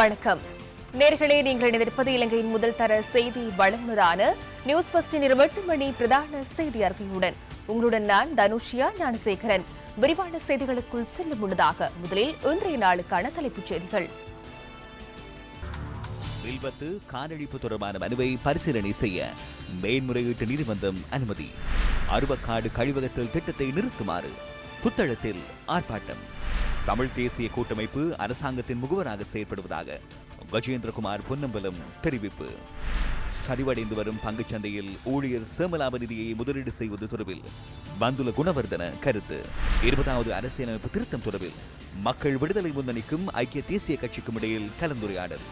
வணக்கம். நேர்களே நீங்கள் இணைந்திருப்பது இலங்கையின் முதல் தர செய்தி வழங்குனரான நியூஸ் பஸ்டின் இருபட்டு மணி பிரதான செய்தி அறிக்கையுடன். உங்களுடன் நான் தனுஷியா ஞானசேகரன். விரிவான செய்திகளுக்குள் செல்லும் முன்னதாக முதலில் இன்றைய நாளுக்கான தலைப்புச் செய்திகள். வில்பத்து காலழிப்பு தொடர்பான மனுவை பரிசீலனை செய்ய மேன்முறையீட்டு நீதிமன்றம் அனுமதி. அருவக்காடு கழிவகத்தில் திட்டத்தை நிறுத்துமாறு புத்தளத்தில் ஆர்ப்பாட்டம். தமிழ் தேசிய கூட்டமைப்பு அரசாங்கத்தின் முகவராக செயற்படுவதாக கஜேந்திரகுமார் பொன்னம்பலம் தெரிவிப்பு. சரிவடைந்து வரும் பங்குச்சந்தையில் ஊழியர் சேமலாப நிதியை முதலீடு செய்வது தொடர்பில் பந்துல குணவர்தன கருத்து. இருபதாவது அரசியலமைப்பு திருத்தம் தொடர்பில் மக்கள் விடுதலை முன்னணிக்கும் ஐக்கிய தேசிய கட்சிக்கும் இடையில் கலந்துரையாடல்.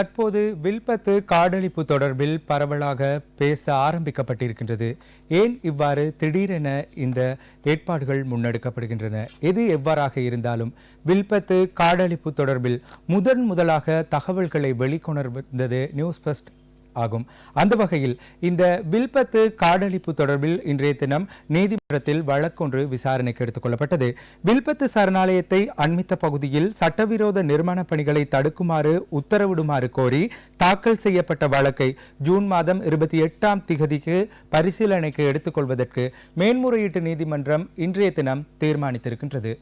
தற்போது வில்பத்து காடழிப்பு தொடர்பில் பரவலாக பேச ஆரம்பிக்கப்பட்டிருக்கின்றது. ஏன் இவ்வாறு திடீரென இந்த ஏற்பாடுகள் முன்னெடுக்கப்படுகின்றன? எது எவ்வாறாக இருந்தாலும் வில்பத்து காடழிப்பு தொடர்பில் முதன் முதலாக தகவல்களை வெளிக்கொணர்ந்தது நியூஸ் பஸ்ட் ஆகும். அந்த வகையில் இந்த வில்பத்து காடழிப்பு தொடர்பில் இன்றைய தினம் நீதிமன்றத்தில் வழக்கொன்று விசாரணைக்கு எடுத்துக் கொள்ளப்பட்டது. வில்பத்து சரணாலயத்தை அண்மித்த பகுதியில் சட்டவிரோத நிர்மாண பணிகளை தடுக்குமாறு உத்தரவிடுமாறு கோரி தாக்கல் செய்யப்பட்ட வழக்கை ஜூன் மாதம் இருபத்தி எட்டாம் திகதிக்கு பரிசீலனைக்கு எடுத்துக்கொள்வதற்கு மேன்முறையீட்டு நீதிமன்றம் இன்றைய தினம் தீர்மானித்திருக்கின்றது.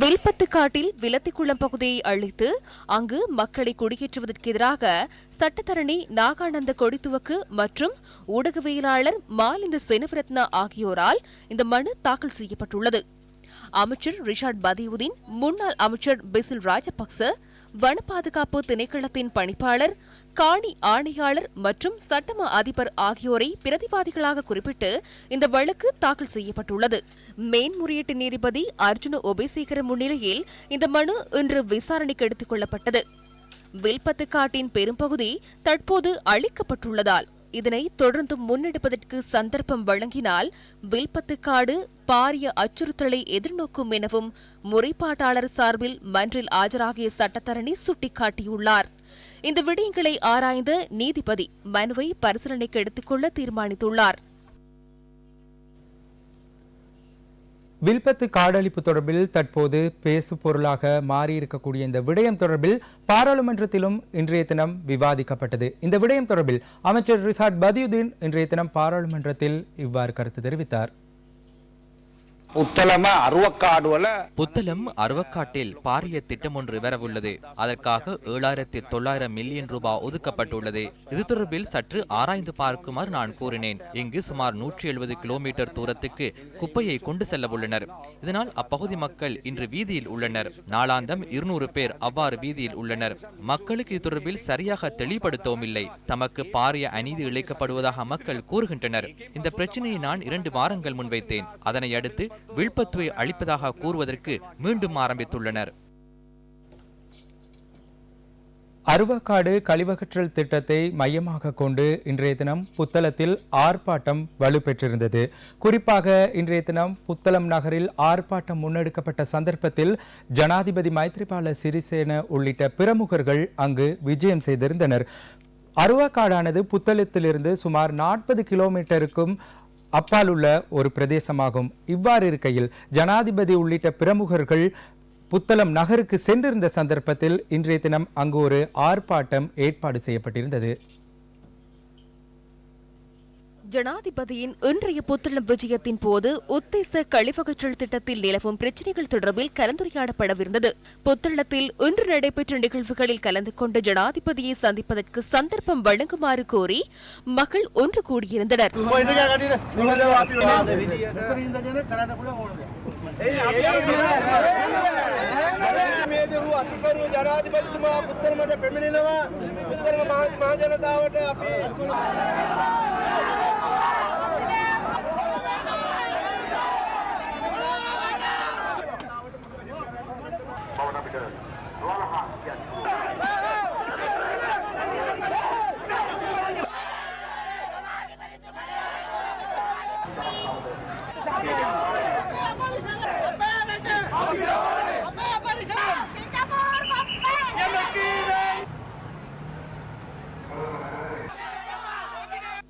வில்பத்து காட்டில் விலத்திக்குளம் பகுதியை அழித்து அங்கு மக்களை குடியேற்றுவதற்கு எதிராக சட்டத்தரணி நாகானந்த கொடித்துவக்கு மற்றும் ஊடகவியலாளர் மாலிந்த செனவரத்னா ஆகியோரால் இந்த மனு தாக்கல் செய்யப்பட்டுள்ளது. அமைச்சர் ரிஷாட் பதியுதீன் முன்னாள் அமைச்சர் பிசில் ராஜபக்ச வன பாதுகாப்பு திணைக்களத்தின் பணிப்பாளர் காணி ஆணையாளர் மற்றும் சட்டம அதிபர் ஆகியோரை பிரதிவாதிகளாக குறிப்பிட்டு இந்த வழக்கு தாக்கல் செய்யப்பட்டுள்ளது. மேன்முறையீட்டு நீதிபதி அர்ஜுன ஒபேசேகர முன்னிலையில் இந்த மனு இன்று விசாரணைக்கு எடுத்துக் கொள்ளப்பட்டது. வில்பத்து காட்டின் பெரும்பகுதி தற்போது அழிக்கப்பட்டுள்ளதால் இதனை தொடர்ந்து முன்னெடுப்பதற்கு சந்தர்ப்பம் வழங்கினால் வில்பத்து காடு பாரிய அச்சுறுத்தலை எதிர்நோக்கும் எனவும் முறைப்பாட்டாளர் சார்பில் மன்றில் ஆஜராகிய சட்டத்தரணி சுட்டிக்காட்டியுள்ளார். இந்த விடயங்களை ஆராய்ந்த நீதிபதி மனுவை பரிசீலனைக்கு எடுத்துக்கொள்ள தீர்மானித்துள்ளார். வில்பத்து காடழிப்பு தொடர்பில் தற்போது பேசு பொருளாக மாறியிருக்கக்கூடிய இந்த விடயம் தொடர்பில் பாராளுமன்றத்திலும் இன்றைய தினம் விவாதிக்கப்பட்டது. இந்த விடயம் தொடர்பில் அமைச்சர் ரிசார்ட் பதியுதீன் இன்றைய தினம் பாராளுமன்றத்தில் இவ்வாறு கருத்து தெரிவித்தார். புத்தளம் அருவக்காட்டில் பாரிய திட்டம் ஒன்று வரவுள்ளது. அதற்காக ஏழாயிரத்தி தொள்ளாயிரம் மில்லியன் ரூபாய் ஒதுக்கப்பட்டுள்ளது. இது தொடர்பில் சற்று ஆராய்ந்து பார்க்குமாறு நான் கூறினேன். இங்கு சுமார் நூற்றி எழுபது கிலோமீட்டர் தூரத்துக்கு குப்பையை கொண்டு செல்ல உள்ளனர் இதனால் அப்பகுதி மக்கள் இன்று வீதியில் உள்ளனர். நாளாந்தம் இருநூறு பேர் அவ்வாறு வீதியில் உள்ளனர். மக்களுக்கு இது தொடர்பில் சரியாக தெளிவுபடுத்தவும் இல்லை. தமக்கு பாரிய அநீதி இழைக்கப்படுவதாக மக்கள் கூறுகின்றனர். இந்த பிரச்சனையை நான் இரண்டு வாரங்கள் முன்வைத்தேன் அதனை அடுத்து விழுப்பத்துவை அளிப்பதாக கூறுவதற்கு மீண்டும் ஆரம்பித்துள்ளனர். அருவக்காடு கழிவகற்றல் திட்டத்தை மையமாக கொண்டு இன்றைய தினம் புத்தளத்தில் ஆர்ப்பாட்டம் வலுப்பெற்றிருந்தது. குறிப்பாக இன்றைய தினம் புத்தளம் நகரில் ஆர்ப்பாட்டம் முன்னெடுக்கப்பட்ட சந்தர்ப்பத்தில் ஜனாதிபதி மைத்ரிபால சிறிசேன உள்ளிட்ட பிரமுகர்கள் அங்கு விஜயம் செய்திருந்தனர். அருவக்காடானது புத்தளத்திலிருந்து சுமார் நாற்பது கிலோமீட்டருக்கும் அப்பால் உள்ள ஒரு பிரதேசமாகும். இவ்வாறு இருக்கையில் ஜனாதிபதி உள்ளிட்ட பிரமுகர்கள் புத்தளம் நகருக்கு சென்றிருந்த சந்தர்ப்பத்தில் இன்றைய தினம் அங்கு ஒரு ஆர்ப்பாட்டம் ஏற்பாடு செய்யப்பட்டிருந்தது. ஜனாதிபதியின் இன்றைய புத்தளம் விஜயத்தின் போது உத்தேச கழிவகற்றல் திட்டத்தில் நிலவும் பிரச்சினைகள் தொடர்பில் கலந்துரையாடப்படவிருந்தது புத்தளத்தில் இன்று நடைபெற்ற நிகழ்வுகளில் கலந்து கொண்ட ஜனாதிபதியை சந்திப்பதற்கு சந்தர்ப்பம் வழங்குமாறு கோரி மக்கள் ஒன்று கூடியிருந்தனர் මේ අතිකරු ජනාධිපතිතුමා පුත්තරමට පැමිණෙනවා පුත්තරම මහජනතාවට අපි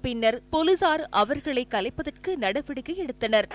பின்னர் போலீசார் அவர்களை கலைப்பதற்கு நடவடிக்கை எடுத்தனர்.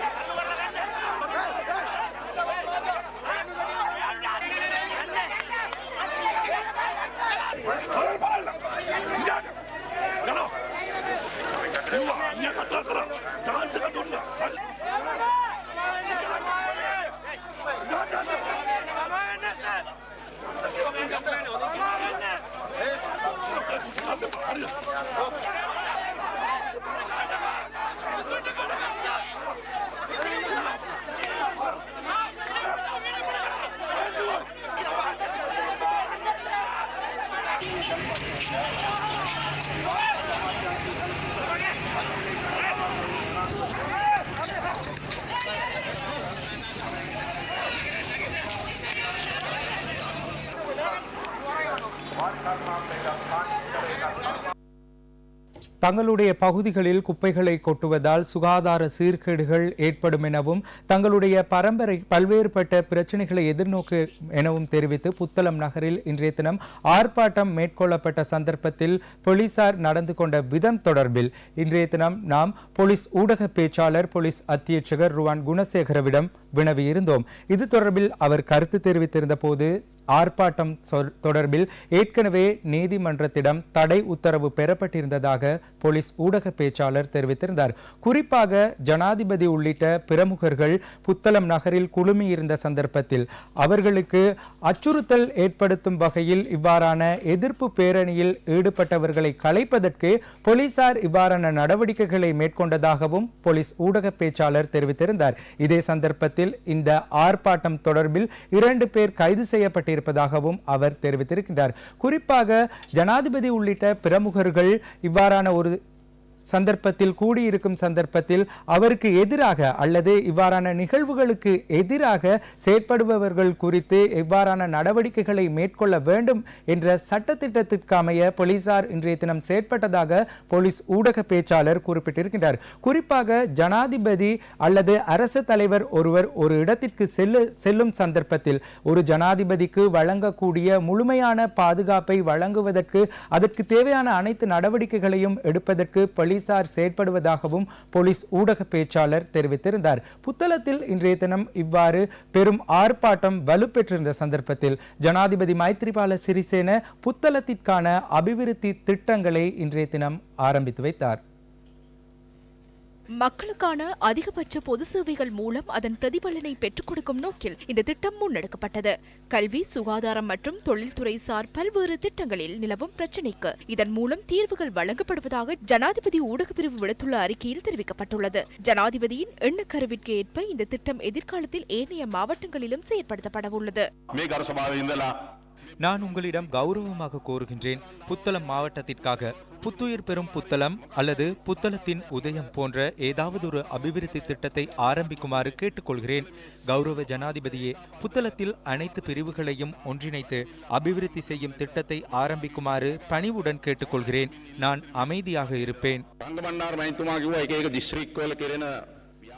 தங்களுடைய பகுதிகளில் குப்பைகளை கொட்டுவதால் சுகாதார சீர்கேடுகள் ஏற்படும் எனவும் தங்களுடைய பரம்பரை பல்வேறுபட்ட பிரச்சனைகளை எதிர்நோக்கு எனவும் தெரிவித்து புத்தளம் நகரில் இன்றைய தினம் ஆர்ப்பாட்டம் மேற்கொள்ளப்பட்ட சந்தர்ப்பத்தில் போலீசார் நடந்து கொண்ட விதம் தொடர்பில் இன்றைய தினம் நாம் போலீஸ் ஊடக பேச்சாளர் போலீஸ் அத்தியட்சகர் ருவான் குணசேகரவிடம் வினவியிருந்தோம். இது தொடர்பில் அவர் கருத்து தெரிவித்திருந்த போது ஆர்ப்பாட்டம் தொடர்பில் ஏற்கனவே நீதிமன்றத்திடம் தடை உத்தரவு பெறப்பட்டிருந்ததாக போலீஸ் ஊடக பேச்சாளர் தெரிவித்திருந்தார். குறிப்பாக ஜனாதிபதி உள்ளிட்ட பிரமுகர்கள் புத்தளம் நகரில் குழுமியிருந்த சந்தர்ப்பத்தில் அவர்களுக்கு அச்சுறுத்தல் ஏற்படுத்தும் வகையில் இவ்வாறான எதிர்ப்பு பேரணியில் ஈடுபட்டவர்களை கலைப்பதற்கு போலீசார் இவ்வாறான நடவடிக்கைகளை மேற்கொண்டதாகவும் போலீஸ் ஊடக பேச்சாளர் தெரிவித்திருந்தார். இதே சந்தர்ப்பத்தில் இந்த ஆர்ப்பாட்டம் தொடர்பில் இரண்டு பேர் கைது செய்யப்பட்டிருப்பதாகவும் அவர் தெரிவித்திருக்கிறார் குறிப்பாக ஜனாதிபதி உள்ளிட்ட பிரமுகர்கள் இவ்வாறான ஒரு சந்தர்ப்பத்தில் கூடியிருக்கும் சந்தர்ப்பத்தில் அவருக்கு எதிராக அல்லது இவ்வாறான நிகழ்வுகளுக்கு எதிராக செயற்படுபவர்கள் குறித்து எவ்வாறான நடவடிக்கைகளை மேற்கொள்ள வேண்டும் என்ற சட்டத்திட்டத்திற்கு அமைய போலீசார் இன்றைய தினம் செயற்பட்டதாக போலீஸ் ஊடக பேச்சாளர் குறிப்பிட்டிருக்கின்றார். குறிப்பாக ஜனாதிபதி அல்லது அரசு தலைவர் ஒருவர் ஒரு இடத்திற்கு செல்லு செல்லும் சந்தர்ப்பத்தில் ஒரு ஜனாதிபதிக்கு வழங்கக்கூடிய முழுமையான பாதுகாப்பை வழங்குவதற்கு அதற்கு தேவையான அனைத்து நடவடிக்கைகளையும் எடுப்பதற்கு போலீசார் செயற்படுவதாகவும் போலீஸ் ஊடக பேச்சாளர் தெரிவித்திருந்தார். புத்தளத்தில் இன்றைய தினம் இவ்வாறு பெரும் ஆர்ப்பாட்டம் வலுப்பெற்றிருந்த சந்தர்ப்பத்தில் ஜனாதிபதி மைத்ரிபால சிறிசேன புத்தளத்திற்கான அபிவிருத்தி திட்டங்களை இன்றைய தினம் ஆரம்பித்து வைத்தார். மக்களுக்கான அதிகபட்ச பொது சேவைகள் மூலம் அதன் பிரதிபலனை பெற்றுக் கொடுக்கும் நோக்கில் இந்த திட்டம் முன்னெடுக்கப்பட்டது. கல்வி சுகாதாரம் மற்றும் தொழில்துறை சார் பல்வேறு திட்டங்களில் நிலவும் பிரச்சினைக்கு இதன் மூலம் தீர்வுகள் வழங்கப்படுவதாக ஜனாதிபதி ஊடகப்பிரிவு விடுத்துள்ள அறிக்கையில் தெரிவிக்கப்பட்டுள்ளது. ஜனாதிபதியின் எண்ணக்கருவிற்கு ஏற்ப இந்த திட்டம் எதிர்காலத்தில் ஏனைய மாவட்டங்களிலும் செயற்படுத்தப்பட உள்ளது நான் உங்களிடம் கௌரவமாக கோருகின்றேன். புத்தளம் மாவட்டத்திற்காக புத்துயிர் பெறும் புத்தளம் அல்லது புத்தளத்தின் உதயம் போன்ற ஏதாவது ஒரு அபிவிருத்தி திட்டத்தை ஆரம்பிக்குமாறு கேட்டுக்கொள்கிறேன். கௌரவ ஜனாதிபதியே புத்தளத்தில் அனைத்து பிரிவுகளையும் ஒன்றிணைத்து அபிவிருத்தி செய்யும் திட்டத்தை ஆரம்பிக்குமாறு பணிவுடன் கேட்டுக்கொள்கிறேன். நான் அமைதியாக இருப்பேன்.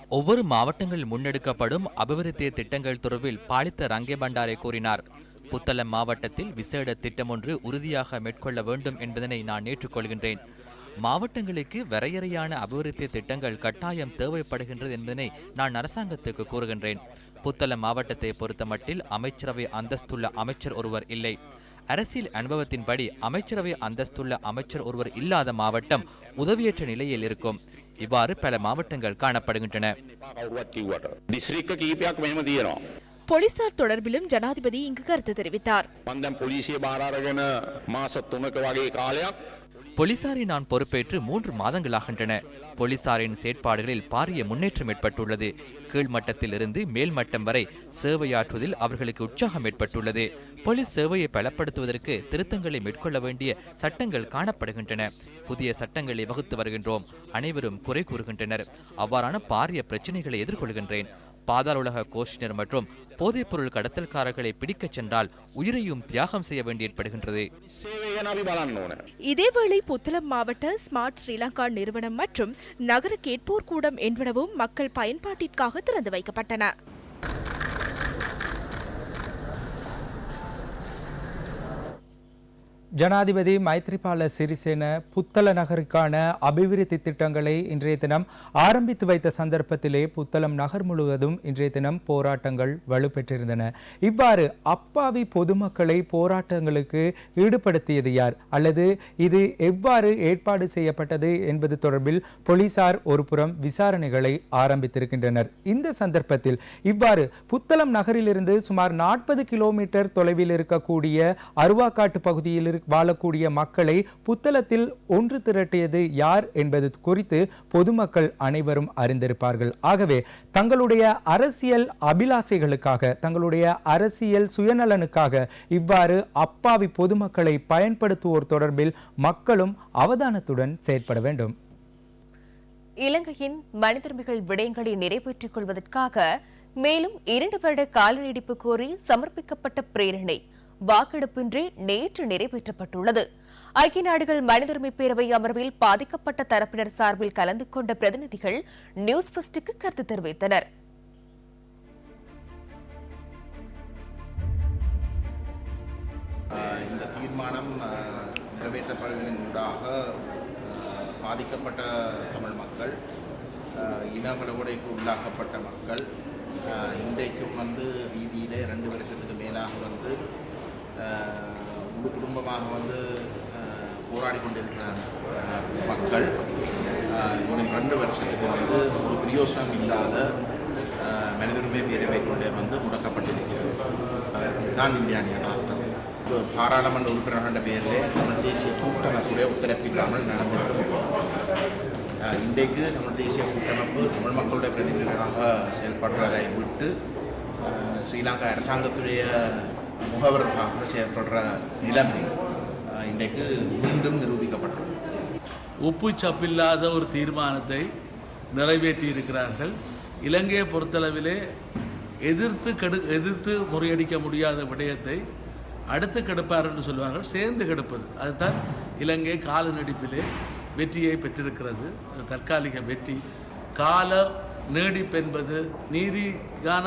ஒவ்வொரு மாவட்டங்களில் முன்னெடுக்கப்படும் அபிவிருத்தி திட்டங்கள் தொடர்பில் பாலித்த ரங்கே பண்டாரே கூறினார். புத்தளம் மாவட்டத்தில் விசேட திட்டம் ஒன்று உறுதியாக மேற்கொள்ள வேண்டும் என்பதனை நான் ஏற்றுக்கொள்கின்றேன். மாவட்டங்களுக்கு வரையறையான அபிவிருத்தி திட்டங்கள் கட்டாயம் தேவைப்படுகின்றது என்பதனை நான் அரசாங்கத்துக்கு கூறுகின்றேன். புத்தளம் மாவட்டத்தை பொறுத்தமட்டில் அமைச்சரவை அந்தஸ்துள்ள அமைச்சர் ஒருவர் இல்லை. அரசியல் அனுபவத்தின்படி அமைச்சரவை அந்தஸ்துள்ள அமைச்சர் ஒருவர் இல்லாத மாவட்டம் உதவியற்ற நிலையில் இருக்கும். இவ்வாறு பல மாவட்டங்கள் காணப்படுகின்றன. போலீசார் தொடர்பிலும் ஜனாதிபதி இங்கு கருத்து தெரிவித்தார். போலீசாரை நான் பொறுப்பேற்று மூன்று மாதங்களாகின்றன. போலீசாரின் செயற்பாடுகளில் பாரிய முன்னேற்றம் ஏற்பட்டுள்ளது. கீழ்மட்டத்தில் இருந்து மேல்மட்டம் வரை சேவையாற்றுவதில் அவர்களுக்கு உற்சாகம் ஏற்பட்டுள்ளது. போலீஸ் சேவையை பலப்படுத்துவதற்கு திருத்தங்களை மேற்கொள்ள வேண்டிய சட்டங்கள் காணப்படுகின்றன. புதிய சட்டங்களை வகுத்து வருகின்றோம். அனைவரும் குறை கூறுகின்றனர். அவ்வாறான பாரிய பிரச்சனைகளை எதிர்கொள்கின்றேன். பாதாள உலக கோஷ்டினர் மற்றும் போதைப்பொருள் கடத்தல்காரர்களை பிடிக்கச் சென்றால் உயிரையும் தியாகம் செய்ய வேண்டியது இதேவேளை புத்தளம் மாவட்ட ஸ்மார்ட் ஸ்ரீலங்கா நிறுவனம் மற்றும் நகர கேட்போர் கூடம் என்பனவும் மக்கள் பயன்பாட்டிற்காக திறந்து வைக்கப்பட்டன. ஜனாதிபதி மைத்ரிபால சிறிசேன புத்தள நகருக்கான அபிவிருத்தி திட்டங்களை இன்றைய தினம் ஆரம்பித்து வைத்த சந்தர்ப்பத்திலே புத்தளம் நகர் முழுவதும் இன்றைய தினம் போராட்டங்கள் வலுப்பெற்றிருந்தன. இவ்வாறு அப்பாவி பொதுமக்களை போராட்டங்களுக்கு ஈடுபடுத்தியது யார்? அல்லது இது எவ்வாறு ஏற்பாடு செய்யப்பட்டது என்பது தொடர்பில் போலீசார் ஒருபுறம் விசாரணைகளை ஆரம்பித்திருக்கின்றனர். இந்த சந்தர்ப்பத்தில் இவ்வாறு புத்தளம் நகரிலிருந்து சுமார் நாற்பது கிலோமீட்டர் தொலைவில் இருக்கக்கூடிய அருவாக்காட்டு பகுதியில் வாழக்கூடிய மக்களை புத்தளத்தில் ஒன்று திரட்டியது யார் என்பது குறித்து பொதுமக்கள் அனைவரும் அறிந்திருப்பார்கள். ஆகவே தங்களுடைய அரசியல் அபிலாசைகளுக்காக தங்களுடைய அரசியல் சுயநலனுக்காக இவ்வாறு அப்பாவி பொதுமக்களை பயன்படுத்துவோர் தொடர்பில் மக்களும் அவதானத்துடன் செயற்பட வேண்டும். இலங்கையின் மனிதுரிமைகள் விடயங்களை நிறைவேற்றிக் கொள்வதற்காக மேலும் இரண்டு வருட கால நீடிப்பு கோரி சமர்ப்பிக்கப்பட்ட பிரேரணை வாக்கெடுப்பின்றி நேற்று நிறைவேற்றப்பட்டுள்ளது. ஐக்கிய நாடுகள் மனிதுரிமை பேரவை அமர்வில் பாதிக்கப்பட்ட தரப்பினர் சார்பில் கலந்து கொண்ட பிரதிநிதிகள் நியூஸ் ஃபர்ஸ்டுக்கு கருத்து தெரிவித்தனர். இந்த தீர்மானம் ஆஹ், நிறைவேற்றப்படுவதன் ஊடாக பாதிக்கப்பட்ட தமிழ் மக்கள் இனப்படுகொலைக்கு உள்ளாக்கப்பட்ட மக்கள் இன்றைக்கும் வந்து வீதியிலே ரெண்டு வருஷத்துக்கு மேலாக வந்து முழு குடும்பமாக வந்து போராடி கொண்டிருக்கிறாங்க மக்கள். இன்னும் ரெண்டு வருஷத்துக்கு வந்து ஒரு பிரயோசனம் இல்லாத மனிதருமே மனிதுரிமை பேரவைக்குள்ளே வந்து முடக்கப்பட்டிருக்கிறது. இதுதான் இந்தியாவின் யதார்த்தம். ஒரு பாராளுமன்ற உறுப்பினர்கள பேரிலே தமிழ் தேசிய கூட்டமைப்புடைய உத்தரப்பில்லாமல் நடந்திருக்க முடியும். இன்றைக்கு தமிழ் தேசிய கூட்டமைப்பு தமிழ் மக்களுடைய பிரதிநிதிகளாக செயல்படுறதை விட்டு ஸ்ரீலங்கா அரசாங்கத்துடைய முகவர்களாக செயல்படுற நிலைமை இன்றைக்கு மீண்டும் நிரூபிக்கப்பட்டது. உப்பு சப்பில்லாத ஒரு தீர்மானத்தை நிறைவேற்றி இருக்கிறார்கள் இலங்கையை பொறுத்தளவிலே எதிர்த்து கெடு எதிர்த்து முறியடிக்க முடியாத விடயத்தை அடுத்து கெடுப்பார் என்று சொல்வார்கள். சேர்ந்து கெடுப்பது அதுதான் இலங்கை கால நடிப்பிலே வெற்றியை பெற்றிருக்கிறது. தற்காலிக வெற்றி. கால நீடிப்பு என்பது நீதிக்கான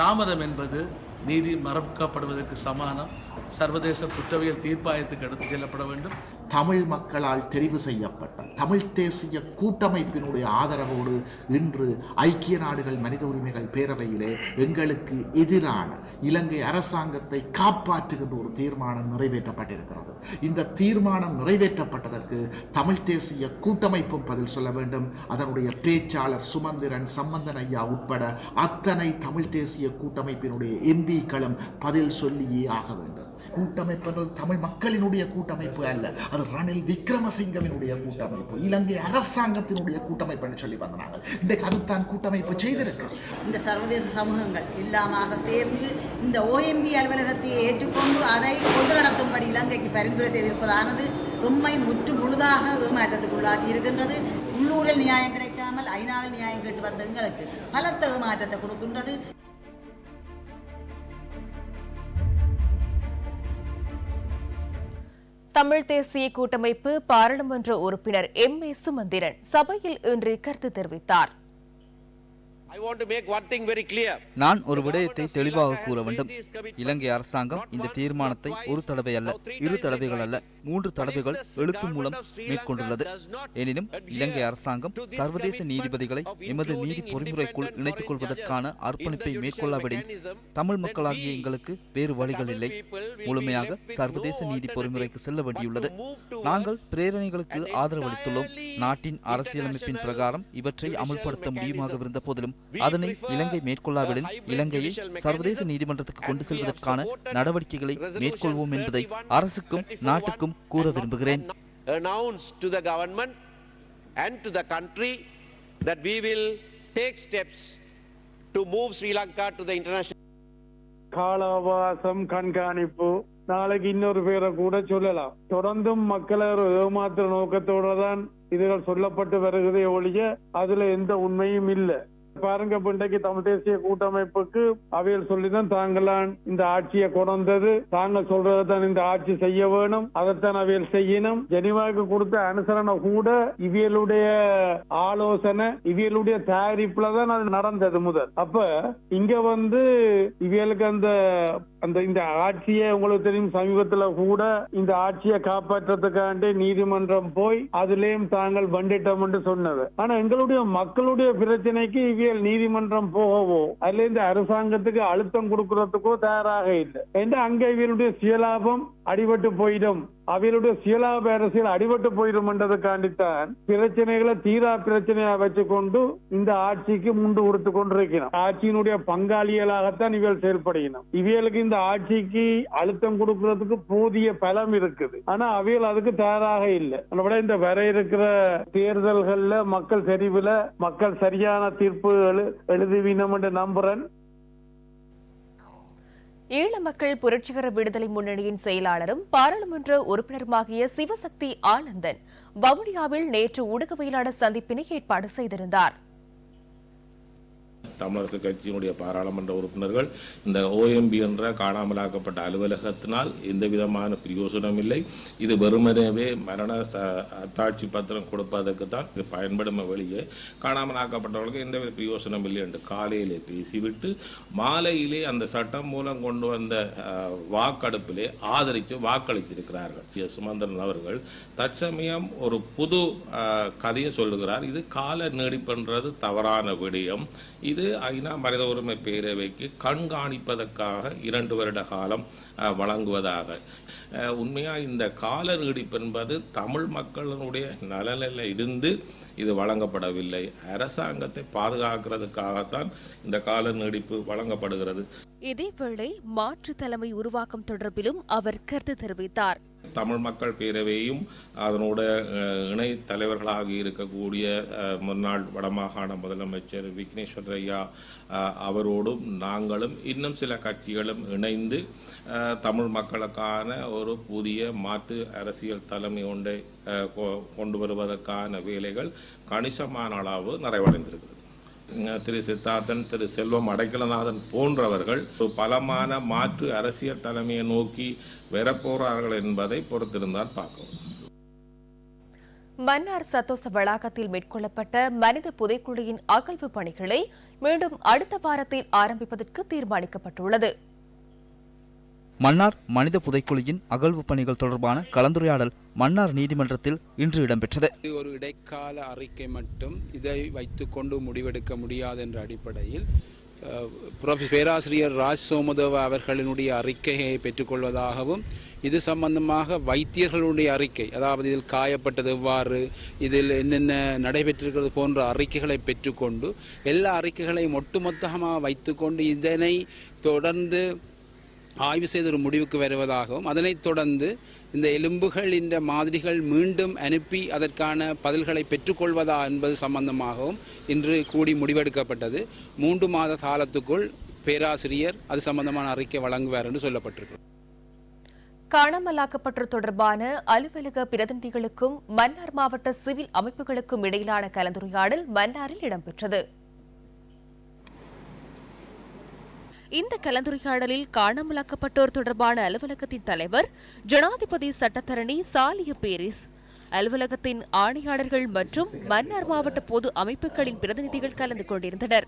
தாமதம் என்பது நீதி மறக்கப்படுவதற்கு சமானம். சர்வதேச குற்றவியல் தீர்ப்பாயத்துக்கு எடுத்து செல்லப்பட வேண்டும். தமிழ் மக்களால் தெரிவு செய்யப்பட்ட தமிழ் தேசிய கூட்டமைப்பினுடைய ஆதரவோடு இன்று ஐக்கிய நாடுகள் மனித உரிமைகள் பேரவையிலே எங்களுக்கு எதிரான இலங்கை அரசாங்கத்தை காப்பாற்றுகின்ற ஒரு தீர்மானம் நிறைவேற்றப்பட்டிருக்கிறது. இந்த தீர்மானம் நிறைவேற்றப்பட்டதற்கு தமிழ் தேசிய கூட்டமைப்பும் பதில் சொல்ல வேண்டும். அதனுடைய பேச்சாளர் சுமந்திரன் சம்பந்தன் ஐயா உட்பட அத்தனை தமிழ் தேசிய கூட்டமைப்பினுடைய எம்பிக்களும் பதில் சொல்லியே ஆக வேண்டும். கூட்டமைப்பு என்பது தமிழ் மக்களினுடைய கூட்டமைப்பு அல்ல. அது ரணில் விக்ரமசிங்கவினுடைய கூட்டமைப்பு இலங்கை அரசாங்கத்தினுடைய கூட்டமைப்பு சொல்லி வந்தாங்க. இன்றைக்கு அதுதான் கூட்டமைப்பு செய்திருக்கு. இந்த சர்வதேச சமூகங்கள் எல்லாமாக சேர்ந்து இந்த ஓஎம்பி அலுவலகத்தை ஏற்றுக்கொண்டு அதை கொண்டு நடத்தும்படி இலங்கைக்கு பரிந்துரை செய்திருப்பதானது உண்மை முற்று முழுதாக ஏமாற்றத்துக்குள்ளாகி இருக்கின்றது. உள்ளூரில் நியாயம் கிடைக்காமல் ஐநாவில் நியாயம் கேட்டு வந்த எங்களுக்கு பலத்த ஏமாற்றத்தை கொடுக்கின்றது. தமிழ் தேசிய கூட்டமைப்பு பாராளுமன்ற உறுப்பினர் எம் ஏ சுமந்திரன் சபையில் இன்று கருத்து தெரிவித்தார். நான் ஒரு விடயத்தை தெளிவாக கூற வேண்டும். இலங்கை அரசாங்கம் இந்த தீர்மானத்தை ஒரு தடவை அல்ல இரு தடவைகள் அல்ல மூன்று தடவைகள் எழுத்து மூலம் மேற்கொண்டுள்ளது. எனினும் இலங்கை அரசாங்கம் சர்வதேச நீதிபதிகளை எமது நீதி பொறிமுறைக்குள் இணைத்துக் கொள்வதற்கான அர்ப்பணிப்பை மேற்கொள்ளாவிடின் தமிழ் மக்களாகிய எங்களுக்கு வேறு வழிகள் இல்லை முழுமையாக சர்வதேச நீதி பொறிமுறைக்கு செல்ல வேண்டியுள்ளது நாங்கள் பிரேரணைகளுக்கு ஆதரவளித்துள்ளோம். நாட்டின் அரசியலமைப்பின் பிரகாரம் இவற்றை அமுல்படுத்த முடியுமாக இருந்த போதிலும் அதனை இலங்கை மேற்கொள்ளாவிடின் இலங்கையை சர்வதேச நீதிமன்றத்துக்கு கொண்டு செல்வதற்கான நடவடிக்கைகளை மேற்கொள்வோம் என்பதை அரசுக்கும் நாட்டுக்கும் கூற விரும்புகிறேன். Announce to the government and to the country that we will take steps to move Sri Lanka to the international. கால அவகாசம் கண்காணிப்பு. நாளைக்கு இன்னொரு பேரை கூட சொல்லலாம். தொடர்ந்தும் மக்களை ஒரு ஏமாத்துற நோக்கத்தோட தான் இதுகள் சொல்லப்பட்டு வருகிறதே ஒழிய அதுல எந்த உண்மையும் இல்லை. பாருங்க பிண்டைக்கு இன்றைக்கு தமிழ் தேசிய கூட்டமைப்புக்கு அவையில் சொல்லிதான் தாங்களான் இந்த ஆட்சியை கொண்டது தாங்கள் சொல்றதான் இந்த ஆட்சி செய்ய வேணும் அதைத்தான் அவையில் செய்யணும். ஜெனிவாவுக்கு கொடுத்த அனுசரணை கூட இவியலுடைய ஆலோசனை இவியலுடைய தயாரிப்புல தான் அது நடந்தது முதல். அப்ப இங்க வந்து இவியலுக்கு அந்த அந்த இந்த ஆட்சியை உங்களுக்கு தெரியும் சமீபத்துல கூட இந்த ஆட்சியை காப்பாற்றத்துக்காண்டி நீதிமன்றம் போய் அதுலயும் தாங்கள் வண்டிட்டோம் என்று சொன்னது. ஆனா எங்களுடைய மக்களுடைய பிரச்சனைக்கு இவியல் நீதிமன்றம் போகவோ அதுல இந்த அரசாங்கத்துக்கு அழுத்தம் கொடுக்கறதுக்கோ தயாராக இல்லை. என்று அங்க இவருடைய சுயலாபம் அடிபட்டு போயிடும். அவைகளுடைய சுயலாப அரசியல் அடிபட்டு போயிடும் என்றதுக்காண்டித்தான் பிரச்சனைகளை தீரா பிரச்சனையா வச்சுக்கொண்டு இந்த ஆட்சிக்கு முண்டு கொடுத்து கொண்டிருக்கிறோம். ஆட்சியினுடைய பங்காளிகளாகத்தான் இவள் செயல்படுகிறோம் இவியலுக்கு இந்த ஆட்சிக்கு அழுத்தம் கொடுக்கறதுக்கு போதிய பலம் இருக்குது. ஆனா அவியல் அதுக்கு தயாராக இல்லை. விட இந்த வர இருக்கிற தேர்தல்கள்ல மக்கள் தெரிவுல மக்கள் சரியான தீர்ப்பு எழு எழுதுவீனம் என்று நம்புறேன். ஈழ மக்கள் புரட்சிகர விடுதலை முன்னணியின் செயலாளரும் பாராளுமன்ற உறுப்பினருமாகிய சிவசக்தி ஆனந்தன் வவுனியாவில் நேற்று ஊடகவியலாளர் சந்திப்பினை ஏற்பாடு செய்திருந்தார். தமிழரசு கட்சியினுடைய பாராளுமன்ற உறுப்பினர்கள் இந்த ஓஎம்பி என்ற காணாமலாக்கப்பட்ட அலுவலகத்தினால் எந்த விதமான பிரயோசனம் இல்லை. இது வெறுமனவே மரண அத்தாட்சி பத்திரம் கொடுப்பதற்கு தான் இது பயன்படும் வெளியே காணாமலாக்கப்பட்டவர்களுக்கு எந்த வித பிரயோசனம் இல்லை என்று காலையிலே பேசிவிட்டு மாலையிலே அந்த சட்டம் மூலம் கொண்டு வந்த வாக்கெடுப்பிலே ஆதரித்து வாக்களித்திருக்கிறார்கள். சுமந்திரன் அவர்கள் தற்சமயம் ஒரு புது கதையை சொல்லுகிறார். இது கால நீடிப்புன்றது தவறான விடயம். இது ஐநா மனித உரிமை பேரவைக்கு கண்காணிப்பதற்காக இரண்டு வருட காலம் வழங்குவதாக. உண்மையாக உண்மையா இந்த கால நீடிப்பு என்பது தமிழ் மக்களினுடைய நலனில் இருந்து இது வழங்கப்படவில்லை. அரசாங்கத்தை பாதுகாக்கிறதுக்காகத்தான் இந்த கால நீடிப்பு வழங்கப்படுகிறது. இதேவேளை மாற்று தலைமை உருவாக்கம் தொடர்பிலும் அவர் கருத்து தெரிவித்தார். தமிழ் மக்கள் பேரவையும் அதனோட இணை தலைவர்களாக இருக்கக்கூடிய முன்னாள் வடமாகாண முதலமைச்சர் விக்னேஸ்வர் ஐயா அவரோடும் நாங்களும் இன்னும் சில கட்சிகளும் இணைந்து தமிழ் மக்களுக்கான ஒரு புதிய மாற்று அரசியல் தலைமை ஒன்றை கொ- கொண்டு வருவதற்கான வேலைகள் கணிசமான அளவு நிறைவடைந்திருக்கு திரு சித்தார்த்தன் திரு செல்வம் அடைக்கலநாதன் போன்றவர்கள் பலமான மாற்று அரசியல் தலைமையை நோக்கி வரப்போறார்கள் என்பதை பொறுத்திருந்தால் பார்க்கவும். மன்னார் சத்தோச வளாகத்தில் மேற்கொள்ளப்பட்ட மனித புதைக்குழியின் அகழ்வு பணிகளை மீண்டும் அடுத்த வாரத்தில் ஆரம்பிப்பதற்கு தீர்மானிக்கப்பட்டுள்ளது. மன்னார் மனித புதைக்குழியின் அகழ்வு பணிகள் தொடர்பான கலந்துரையாடல் மன்னார் நீதிமன்றத்தில் இன்று இடம்பெற்றது. ஒரு இடைக்கால அறிக்கை மட்டும். இதை வைத்துக்கொண்டு முடிவெடுக்க முடியாது என்ற அடிப்படையில் பேராசிரியர் ராஜ் சோமதேவ அவர்களினுடைய அறிக்கையை பெற்றுக்கொள்வதாகவும் இது சம்பந்தமாக வைத்தியர்களுடைய அறிக்கை அதாவது இதில் காயப்பட்டது எவ்வாறு இதில் என்னென்ன நடைபெற்றிருக்கிறது போன்ற அறிக்கைகளை பெற்றுக்கொண்டு எல்லா அறிக்கைகளையும் ஒட்டுமொத்தமாக வைத்துக்கொண்டு இதனை தொடர்ந்து ஆய்வு செய்து ஒரு முடிவுக்கு வருவதாகவும் அதனைத் தொடர்ந்து இந்த எலும்புகள் இந்த மாதிரிகள் மீண்டும் அனுப்பி அதற்கான பதில்களை பெற்றுக்கொள்வதா என்பது சம்பந்தமாகவும் இன்று கூடி முடிவெடுக்கப்பட்டது. மூன்று மாத காலத்துக்குள் பேராசிரியர் அது சம்பந்தமான அறிக்கை வழங்குவார் என்று சொல்லப்பட்டிருக்கு. காணாமலாக்கப்பட்ட தொடர்பான அலுவலக பிரதிநிதிகளுக்கும் மன்னார் மாவட்ட சிவில் அமைப்புகளுக்கும் இடையிலான கலந்துரையாடல் மன்னாரில் இடம்பெற்றது. இந்த கலந்துரையாடலில் காணாமலாக்கப்பட்டோர் தொடர்பான அலுவலகத்தின் தலைவர் ஜனாதிபதி சட்டத்தரணி சாலிய பேரிஸ். அலுவலகத்தின் ஆணையாளர்கள் மற்றும் மன்னார் மாவட்ட பொது அமைப்புகளின் பிரதிநிதிகள் கலந்து கொண்டிருந்தனர்.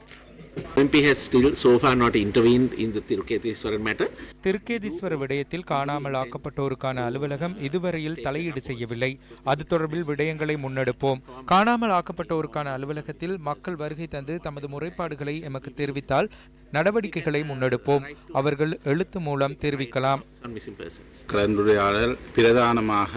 MP has still so far not intervened in the Tiruketeswaran matter. Thiruketheeswara விடயத்தில் காணாமல் ஆக்கப்பட்டோருக்கான அலுவலகம் இதுவரையில் தலையீடு செய்யவில்லை. அது தொடர்பில் விடயங்களை முன்னெடுப்போம். காணாமல் ஆக்கப்பட்டோருக்கான அலுவலகத்தில் மக்கள் வருகை தந்து தமது முறைப்பாடுகளை எமக்கு தெரிவித்தால் நடவடிக்கைகளை முன்னெடுப்போம். அவர்கள் எழுத்து மூலம் தெரிவிக்கலாம். கலந்துரையாடல் பிரதானமாக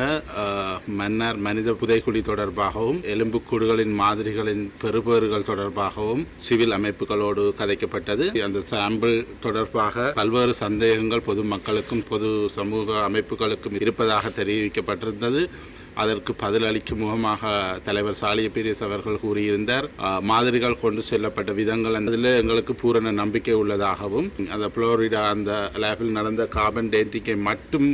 மன்னர் மனித புதைக்குழி தொடர்பாகவும் எலும்புக்கூடுகளின் மாதிரிகளின் பெறுபேறுகள் தொடர்பாகவும் சிவில் அமைப்புகளோடு கதைக்கப்பட்டது. அந்த சாம்பிள் தொடர்பாக பல்வேறு சந்தேகங்கள் பொதுமக்களுக்கும் பொது சமூக அமைப்புகளுக்கும் இருப்பதாக தெரிவிக்கப்பட்டிருந்தது. அதற்கு பதிலளிக்கும் முகமாக தலைவர் சாலிய பீரியஸ் அவர்கள் கூறியிருந்தார். மாதிரிகள் கொண்டு செல்லப்பட்ட விதங்கள் அதில் எங்களுக்கு பூரண நம்பிக்கை உள்ளதாகவும் அந்த புளோரிடா அந்த லேபில் நடந்த கார்பன் டேட்டிங்கை மட்டும்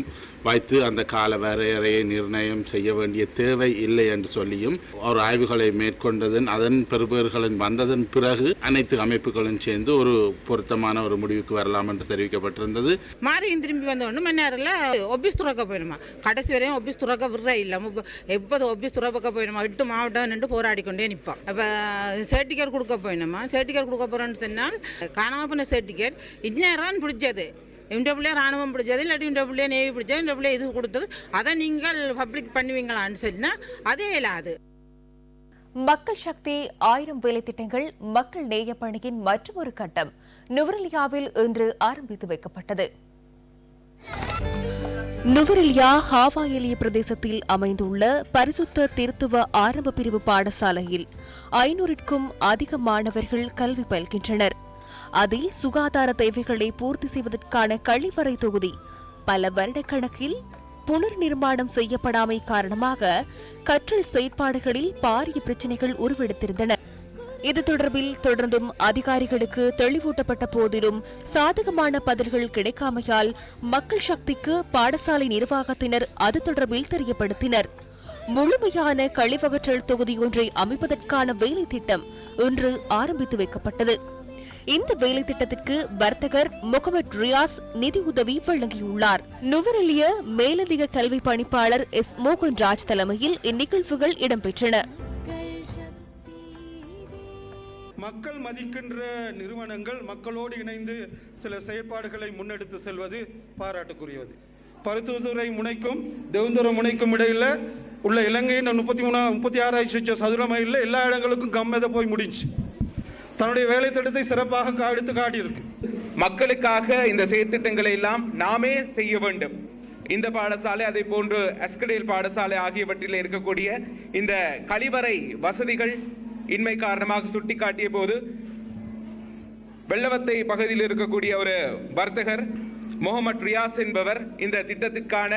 வைத்து அந்த கால வரையறையை நிர்ணயம் செய்ய வேண்டிய தேவை இல்லை என்று சொல்லியும் ஒரு ஆய்வுகளை மேற்கொண்டதன் அதன் பெறுபேறுகளின் வந்ததன் பிறகு அனைத்து அமைப்புகளும் சேர்ந்து ஒரு பொருத்தமான ஒரு முடிவுக்கு வரலாம் என்று தெரிவிக்கப்பட்டிருந்தது. மாறியும் திரும்பி வந்த உடனே மன்னாரில் ஒபிஸ் துறக்க போயிடுமா கடைசி வரையும் ஒபிஸ் துறக்க விடுற இல்லாமல் எப்போது ஒபிஸ் துறப்பக்க போயிடுமா? எட்டு மாவட்டம் நின்று போராடி கொண்டே நிற்போம் அப்போ சர்டிஃபிகேட் கொடுக்க போயிடணுமா சர்டிஃபிகேட் கொடுக்க போகிறோன்னு சொன்னால் காணாம போன சர்டிஃபிகேட் இன்ஜினியரான் பிடிச்சது. இந்த ராணுவம் பிடிச்சது இல்லாட்டி இந்த நேவி பிடிச்சது இந்த இது கொடுத்தது. அதை நீங்கள் பப்ளிக் பண்ணுவீங்களான்னு சொன்னால் அதே இல்லாது மக்கள் சக்தி ஆயிரம் வேலை திட்டங்கள் மக்கள் நேய பணியின் மற்றொரு கட்டம் நுவரலியாவில் இன்று ஆரம்பித்து வைக்கப்பட்டது. நுவரெலியா ஹாவாயலிய பிரதேசத்தில் அமைந்துள்ள பரிசுத்த திருத்துவ ஆரம்ப பிரிவு பாடசாலையில் ஐநூறுக்கும் அதிக மாணவர்கள் கல்வி பயில்கின்றனர். அதில் சுகாதார தேவைகளை பூர்த்தி செய்வதற்கான கழிவறை தொகுதி பல வருடக்கணக்கில் புனர் நிர்மாணம் செய்யப்படாமை காரணமாக கற்றல் செயற்பாடுகளில் பாரிய பிரச்சினைகள் உருவெடுத்திருந்தன. இது தொடர்பில் தொடர்ந்தும் அதிகாரிகளுக்கு தெளிவூட்டப்பட்ட போதிலும் சாதகமான பதில்கள் கிடைக்காமையால் மக்கள் சக்திக்கு பாடசாலை நிர்வாகத்தினர் அது தொடர்பில் தெரியப்படுத்தினர். முழுமையான கழிவகற்றல் தொகுதி ஒன்றை அமைப்பதற்கான வேலை திட்டம் இன்று ஆரம்பித்து வைக்கப்பட்டது. இந்த வேலை திட்டத்திற்கு வர்த்தகர் முகமது ரியாஸ் நிதி உதவி வழங்கியுள்ளார். நுவரெலிய மேலதிக கல்வி பணிப்பாளர் எஸ் மோகன்ராஜ் தலைமையில் இந்நிகழ்வுகள் இடம்பெற்றன. மக்கள் மதிக்கின்ற நிறுவனங்கள் மக்களோடு இணைந்து சில செயற்பாடுகளை முன்னெடுத்து செல்வது பாராட்டுக்குரியது. பருத்துவத்துறை முனைக்கும் தேவந்துர முனைக்கும் இடையில் உள்ள இலங்கையின் முப்பத்தி மூணா முப்பத்தி ஆறாயிரம் சதுர மைலில் எல்லா இடங்களுக்கும் கம்மெத போய் முடிஞ்சு. தன்னுடைய வேலை திட்டத்தை சிறப்பாக காடுத்து காட்டியிருக்கு. மக்களுக்காக இந்த செயற்திட்டங்களை எல்லாம் நாமே செய்ய வேண்டும். இந்த பாடசாலை அதே போன்று அஸ்கடேல் பாடசாலை ஆகியவற்றில் இருக்கக்கூடிய இந்த கழிவறை வசதிகள் இன்மை காரணமாக சுட்டிக்காட்டிய போது வெள்ளவத்தை பகுதியில் இருக்கக்கூடிய ஒரு வர்த்தகர் முகமது ரியாஸ் என்பவர் இந்த திட்டத்திற்கான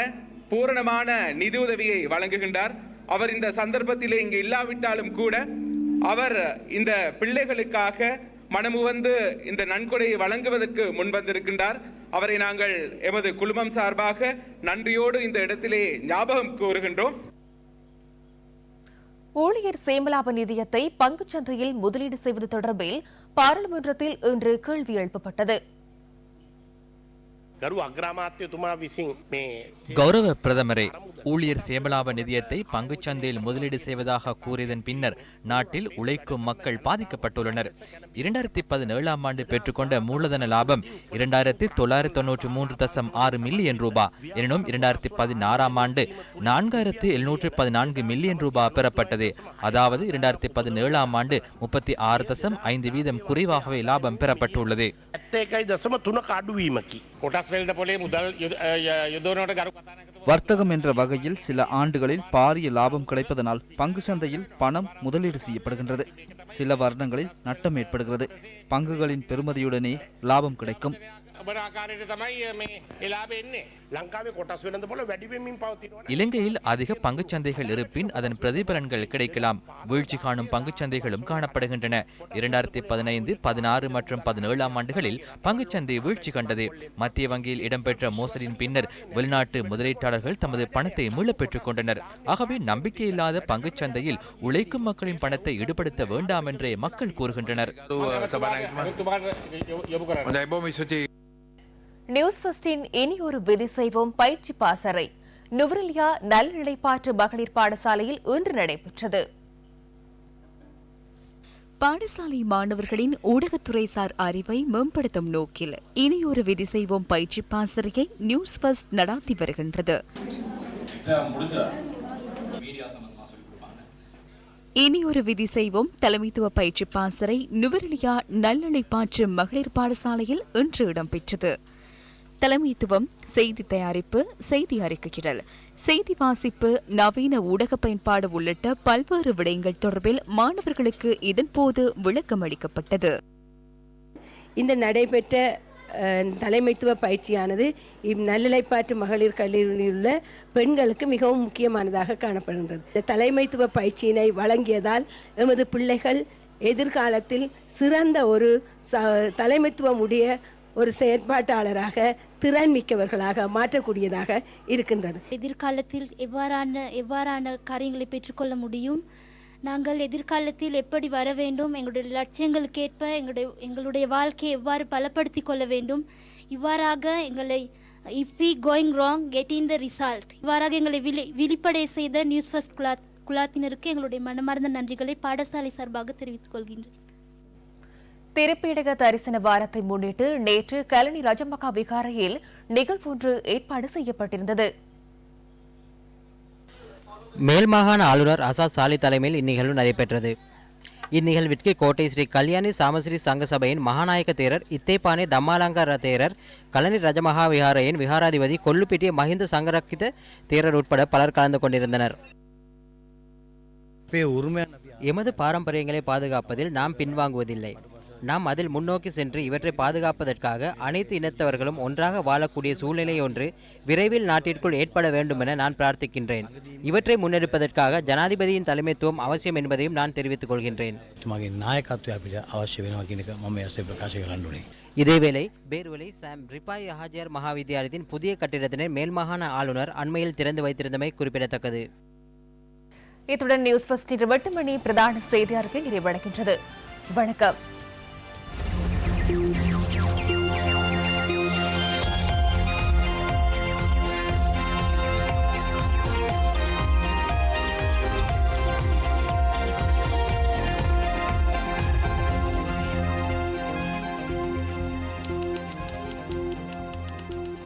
பூரணமான நிதியுதவியை வழங்குகின்றார். அவர் இந்த சந்தர்ப்பத்திலே இங்கு இல்லாவிட்டாலும் கூட அவர் இந்த பிள்ளைகளுக்காக மனமுவந்து இந்த நன்கொடையை வழங்குவதற்கு முன்வந்திருக்கின்றார். அவரை நாங்கள் எமது குழுமம் சார்பாக நன்றியோடு இந்த இடத்திலே ஞாபகம் கூறுகின்றோம். ஊழியர் சேமலாப நிதியத்தை பங்குச் சந்தையில் முதலீடு செய்வது தொடர்பில் பாராளுமன்றத்தில் இன்று கேள்வி எழுப்பப்பட்டது. கௌரவ பிரதமரே ஊழியர் சேமலாப நிதியத்தை பங்குச் சந்தையில் முதலீடு செய்வதாக கூறியதன் பின்னர் நாட்டில் உழைக்கும் மக்கள் பாதிக்கப்பட்டுள்ளனர். இரண்டாயிரத்தி பதினேழாம் ஆண்டு பெற்றுக்கொண்ட மூலதன லாபம் இரண்டாயிரத்தி தொள்ளாயிரத்தி தொன்னூற்றி மூன்று தசம் ஆறு மில்லியன் ரூபாய் எனினும் இரண்டாயிரத்தி பதினாறாம் ஆண்டு நான்காயிரத்தி எழுநூற்று பதினான்கு மில்லியன் ரூபாய் பெறப்பட்டது. அதாவது இரண்டாயிரத்தி பதினேழாம் ஆண்டு முப்பத்தி ஆறு தசம் ஐந்து வீதம் குறைவாகவே லாபம் பெறப்பட்டுள்ளது. வர்த்தகம் என்ற வகையில் சில ஆண்டுகளில் பாரிய லாபம் கிடைப்பதனால் பங்கு சந்தையில் பணம் முதலீடு செய்யப்படுகின்றது. சில வருடங்களில் நட்டம் ஏற்படுகிறது. பங்குகளின் பெறுமதியுடனே லாபம் கிடைக்கும். ඔබන ආකාරයට තමයි මේ එලාබ එන්නේ. ලංකාවේ කොටස් වෙනද පොල වැඩිවෙමින් පවතිනවා. இலங்கையில் அதிக பங்குச் சந்தைகள் இருப்பின் அதன் பிரதிபலன்கள் கிடைக்கலாம் வீழ்ச்சி காணும் பங்குச் சந்தைகளும் காணப்படுகின்றன இரண்டாயிரத்தி பதினைந்து பதினாறு மற்றும் பதினேழாம் ஆண்டுகளில் பங்குச் சந்தை வீழ்ச்சி கண்டது மத்திய வங்கியில் இடம்பெற்ற மோசடியின் பின்னர் வெளிநாட்டு முதலீட்டாளர்கள் தமது பணத்தை மீளப் பெற்றுக் கொண்டனர் ஆகவே நம்பிக்கையில்லாத பங்குச் சந்தையில் உழைக்கும் மக்களின் பணத்தை ஈடுபடுத்த வேண்டாம் என்றே மக்கள் கூறுகின்றனர் යොමු කරන්න. நியூஸ் ஃபர்ஸ்டின் இனி ஒரு விதி செய்வோம் பயிற்சி பாசறை. நுவரெலியா நல்நிலைப்பாற்று மகளிர் பாடசாலையில் இன்று நடைபெற்றது. பாடசாலை மாணவர்களின் ஊடகத்துறைசார் அறிவை மேம்படுத்தும் நோக்கில் இனியொரு விதி செய்வோம் பயிற்சி பாசறையை நியூஸ் ஃபர்ஸ்ட் நடாத்தி வருகின்றது. இனி ஒரு விதி செய்வோம் தலைமைத்துவ பயிற்சி பாசறை நுவரெலியா நல்லெண்ணெய்ப்பாற்று மகளிர் பாடசாலையில் இன்று இடம்பெற்றது. தலைமைத்துவம் செய்தி தயாரிப்பு செய்தி அறிக்கையிடல். செய்தி வாசிப்பு நவீன ஊடக பயன்பாடு உள்ளிட்ட பல்வேறு விடயங்கள் தொடர்பில் மாணவர்களுக்கு இதன்போது விளக்கம் அளிக்கப்பட்டது. இந்த நடைபெற்ற தலைமைத்துவ பயிற்சியானது இவ் மகளிர் கல்லூரியில் உள்ள பெண்களுக்கு மிகவும் முக்கியமானதாக காணப்படுகின்றது. இந்த தலைமைத்துவ பயிற்சியினை வழங்கியதால் எமது பிள்ளைகள் எதிர்காலத்தில் சிறந்த ஒரு ச தலைமைத்துவம் உடைய ஒரு செயற்பாட்டாளராக திறன் மிக்கவர்களாக மாற்றக்கூடியதாக இருக்கின்றது. எதிர்காலத்தில் எவ்வாறான எவ்வாறான காரியங்களை பெற்றுக்கொள்ள முடியும்? நாங்கள் எதிர்காலத்தில் எப்படி வர வேண்டும்? எங்களுடைய லட்சியங்களுக்கேற்ப எங்களுடைய எங்களுடைய வாழ்க்கையை எவ்வாறு பலப்படுத்தி கொள்ள வேண்டும்? இவ்வாறாக எங்களை if we going wrong getting the result இவ்வாறாக எங்களை விழி விழிப்படைய செய்த நியூஸ் ஃபர்ஸ்ட் குலா குலாத்தினருக்கு எங்களுடைய மனமார்ந்த நன்றிகளை பாடசாலை சார்பாக தெரிவித்துக் கொள்கின்றேன். திருப்பீடக தரிசன வாரத்தை முன்னிட்டு நேற்று கலனி ரஜமகா விகாரையில் நிகழ்வொன்று ஏற்பாடு செய்யப்பட்டிருந்தது. மேல் மாகாண ஆளுநர் அசாத் சாலி தலைமையில் இந்நிகழ்வு நடைபெற்றது. இந்நிகழ்விற்கு கோட்டை ஸ்ரீ கல்யாணி சாமஸ்ரீ சங்க சபையின் மகாநாயக தேரர் இத்தேப்பானே தம்மாலங்கார தேரர் கலனி ரஜமகா விகாரையின் விகாராதிபதி கொல்லுப்பிட்டிய மஹிந்த சங்கரக்கித தேரர் உட்பட பலர் கலந்து கொண்டிருந்தனர். எமது பாரம்பரியங்களை பாதுகாப்பதில் நாம் பின்வாங்குவதில்லை. நாம் அதில் முன்னோக்கி சென்று இவற்றை பாதுகாப்பதற்காக அனைத்து இனத்தவர்களும் ஒன்றாக வாழக்கூடிய சூழ்நிலை ஒன்று விரைவில் நாட்டிற்குள் ஏற்பட வேண்டும் என நான் பிரார்த்திக்கின்றேன். இவற்றை முன்னெடுப்பதற்காக ஜனாதிபதியின் தலைமைத்துவம் அவசியம் என்பதையும் நான் தெரிவித்துக் கொள்கின்றேன். இதேவேளை பேர்வலை சாம் ரிபாய் ஹாஜியார் மகாவித்தியாலயத்தின் புதிய கட்டிடத்தினை மேல்மாகாண ஆளுநர் அண்மையில் திறந்து வைத்திருந்தமை குறிப்பிடத்தக்கது. இத்துடன் நியூஸ் ஃபஸ்ட் இருபட்டு மணி பிரதான செய்தி அறிக்கை நிறைவடைகின்றது. வணக்கம். you